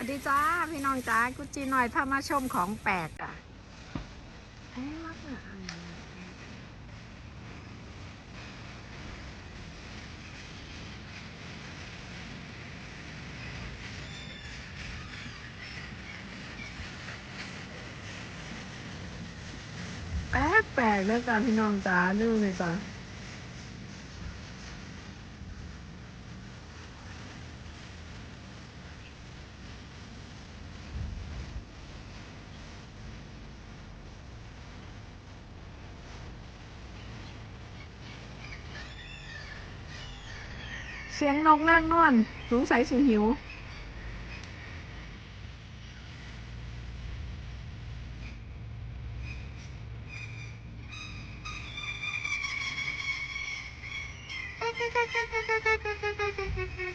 วัสดีจ้าพี่น้องจ้ากุจีหน่อยพามาชมของแปลกอะเอ๊ะลักอะแปลกแปลกเลยจ้าพี่น้องจ้าดูเลยจ้า เสียงนกนั่งนอนสงสัยสิหิว Thank you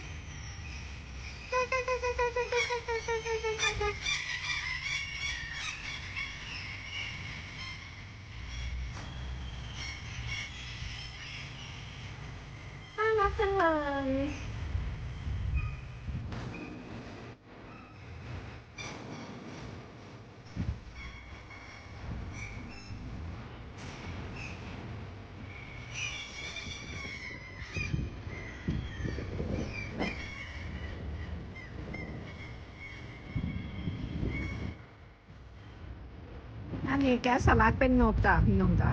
รัก จังเลยอันนี้แก๊สสลัดเป็นนกจ้ะพี่น้องจ้ะ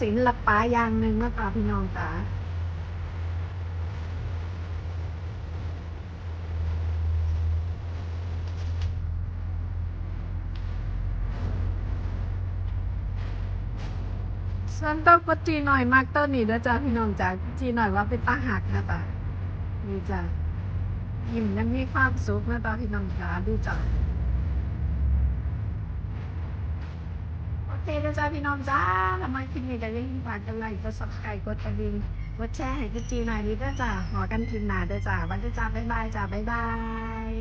ศิลปะอย่างหนึ่งนะจ๊ะพี่น้องจ้ะส่วนตัวกุจีหน่อยมากตัวนี้นะจ๊ะพี่น้องจ้ะกุจีหน่อยว่าเป็นตาหักนะจ๊ะนี่จ้ะยิ้มยังมีความสุขนะจ๊ะพี่น้องจ้ะดูจ้ะ โอ เคนะจ๊ะพี่น้องจ้าทำไมคลิปนี้จะยิ่งฝากกันไลค์กดซับสไครต์กดกระดิ่งกดแชร์ให้กุจีหน่อยนี้ด้วยจ้ะหอกันทีมหนาด้วยจ้ะวันด้จ้าบ๊ายบายจ้าบ๊ายบาย